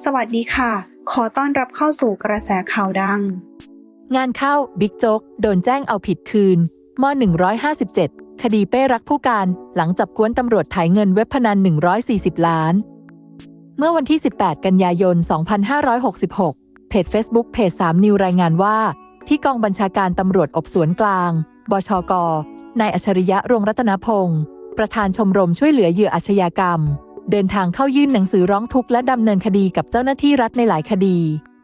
สวัสดีค่ะ ขอต้อนรับเข้าสู่กระแสข่าวดัง งานเข้าบิ๊กโจ๊กโดนแจ้งเอาผิดคืนม157 คดีเป้รักผู้การ หลังจับกวนตำรวจถ่ายเงินเว็บพนัน 140 ล้าน เมื่อวันที่ 18 กันยายน 2566 เพจ Facebook เพจ 3 นิวรายงานว่า ที่กองบัญชาการตำรวจอบสวนกลาง บชก นายอัจฉริยะรวงรัตนพงศ์ประธานชมรมช่วยเหลือเหยื่ออาชญากรรม เดินทางเข้ายื่นหนังสือร้องทุกข์และดำเนินคดีกับเจ้าหน้าที่รัฐในหลายคดี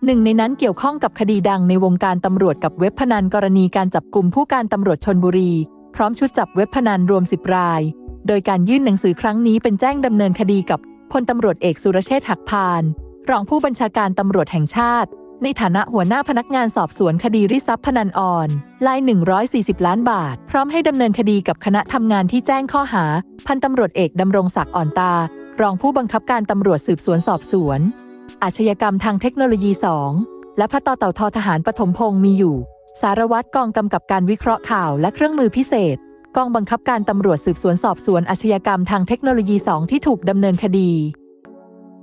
หนึ่งในนั้นเกี่ยวข้องกับคดีดังในวงการตำรวจกับเว็บพนันกรณีการจับกลุ่มผู้การตำรวจชนบุรี พร้อมชุดจับเว็บพนันรวม 10 ราย โดยการยื่นหนังสือครั้งนี้เป็นแจ้งดำเนินคดีกับพลตำรวจเอกสุรเชษฐ์หักพานรองผู้บัญชาการตำรวจแห่งชาติ ในฐานะหัวหน้าพนักงานสอบสวนคดีริทรัพย์พนันออนลาย140 ล้านบาท พร้อมให้ดำเนินคดีกับคณะทำงานที่แจ้งข้อหา พันตำรวจเอกดำรงศักดิ์อ่อนตา รองผู้บังคับการตำรวจสืบสวนสอบสวน อาชญากรรมทางเทคโนโลยี 2 และพระตอเต่าทอทหารปฐมพงศ์มีอยู่ สารวัตรกองกำกับการวิเคราะห์ข่าวและเครื่องมือพิเศษ กองบังคับการตำรวจสืบสวนสอบสวนอาชญากรรมทางเทคโนโลยี 2 ที่ถูกดำเนินคดี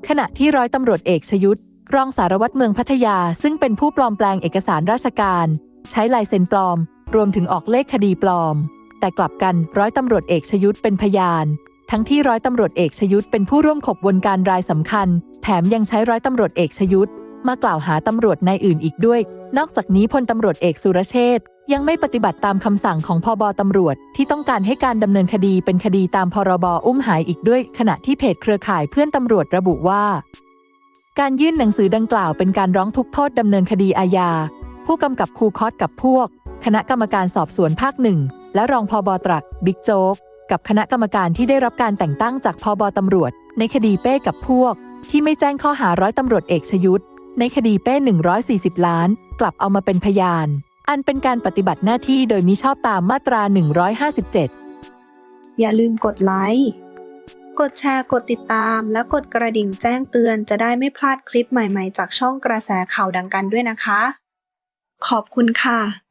ขณะที่ร้อยตำรวจเอกชยุทธรองสารวัตรเมืองพัทยาซึ่งเป็นผู้ปลอมแปลงเอกสารราชการ ใช้ลายเซ็นปลอม รวมถึงออกเลขคดีปลอม แต่กลับกันร้อยตำรวจเอกชยุทธเป็นพยาน ทั้งที่ร้อยตำรวจเอกชยุทธเป็นผู้ร่วมขบวนการรายสำคัญ แถมยังใช้ร้อยตำรวจเอกชยุทธมากล่าวหาตำรวจนายอื่นอีกด้วย นอกจากนี้พลตำรวจเอกสุรเชษฐ์ยังไม่ปฏิบัติตามคำสั่งของพอบตำรวจ ที่ต้องการให้การดำเนินคดีเป็นคดีตามพรบอุ้มหายอีกด้วย ขณะที่เพจเครือข่ายเพื่อนตำรวจระบุว่า การยื่นหนังสือดังกล่าวเป็นการร้องทุกข์โทษดำเนินคดีอาญาผู้กำกับครูคอสกับพวก คณะกรรมการสอบสวนภาคหนึ่งและรองพอบตรักบิ๊กโจ๊ก กับคณะกรรมการที่ได้รับการแต่งตั้งจากพบตำรวจ ในคดีเป้กับพวก ที่ไม่แจ้งข้อหาร้อยตำรวจเอกชยุทธในคดีเป้ 140 ล้าน กลับเอามาเป็นพยาน อันเป็นการปฏิบัติหน้าที่โดยมิชอบตามมาตรา 157 อย่าลืมกดไลค์กดแชร์กดติดตาม และกดกระดิ่งแจ้งเตือนจะได้ไม่พลาดคลิปใหม่ๆ จากช่องกระแสข่าวดังกันด้วยนะคะ ขอบคุณค่ะ